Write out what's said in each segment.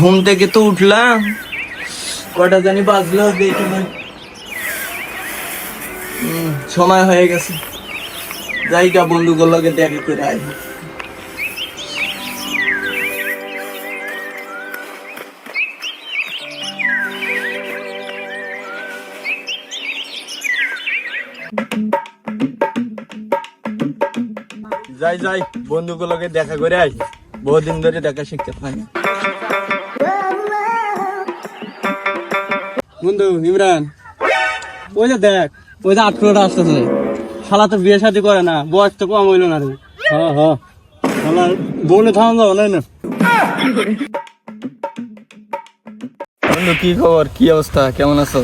ঘুম থেকে তো উঠলাম। কটা জানি বাজলো দেখি সময় হয়ে গেছে। যাইটা বন্ধুগুলোকে দেখা করে আই যাই যাই বন্ধুগুলোকে দেখা করে আই বহুদিন ধরে দেখা শিখতে পারি বন্ধু ইমরান। ওই যে দেখ ওই যে আটকুড়োটা আসতেছে। শালা তো বিয়ে শাদি করে না বয়স তো কম হইল না রে। হ্যাঁ হ্যাঁ শালা বলে থাম নাই না বন্ধু কি খবর? কি অবস্থা? কেমন আছো?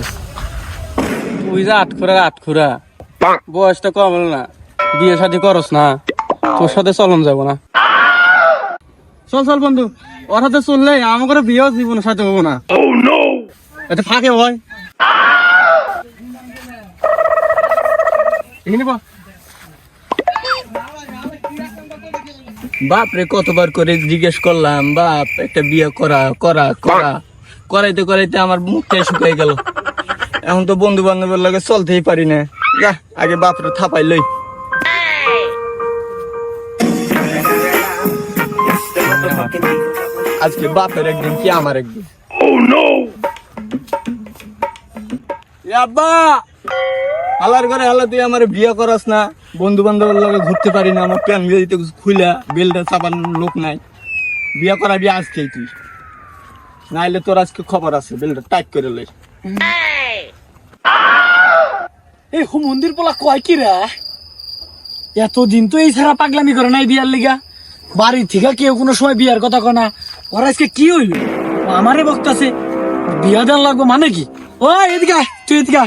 ওই যে আটখুরা আটখুরা বয়স তো কম হলো না। বিয়ে শাদি করস না। তোর সাথে চলন যাব না। চল চল বন্ধু। ওর সাথে চললে আমার বিয়েও জীবনের সাথে হব না। এটা ফাঁকে হয়। এখানে বা বাপ কতবার করে জিজ্ঞেস করলাম বাপ একটা বিয়ে করা করা করা। করাইতে করাইতে আমার মুখটাই শুকাই গেল। এখন তো বন্ধু বান্ধবের লগে চলতেই পারি না। যা আগে বাপরে থাপাই লই। আজকে বাপের একদিন কি আমার একদিন? এ হালা তুই আমার বিয়ে করাস না। বন্ধু বান্ধবের লগে ঘুরতে পারি না, আমার প্যান দিতে খুলে বেলটা লোক নাই। বিয়ে তুই। নাইলে তোর আজকে খবর আছে বেলটা টাইট করে লই এই হু, মন্দির পোলা কয় কি রে? এতদিন তো এই ছাড়া পাগলামি করে নাই বিয়ার লিগা। বাড়ি থেকে কেউ কোনো সময় বিয়ার কথা কনা ওরা আজকে কি হইল? আমারে বক্তাছে। বিয়া দেন লাগবো মানে কি ও এদিকে তুই এদিকে।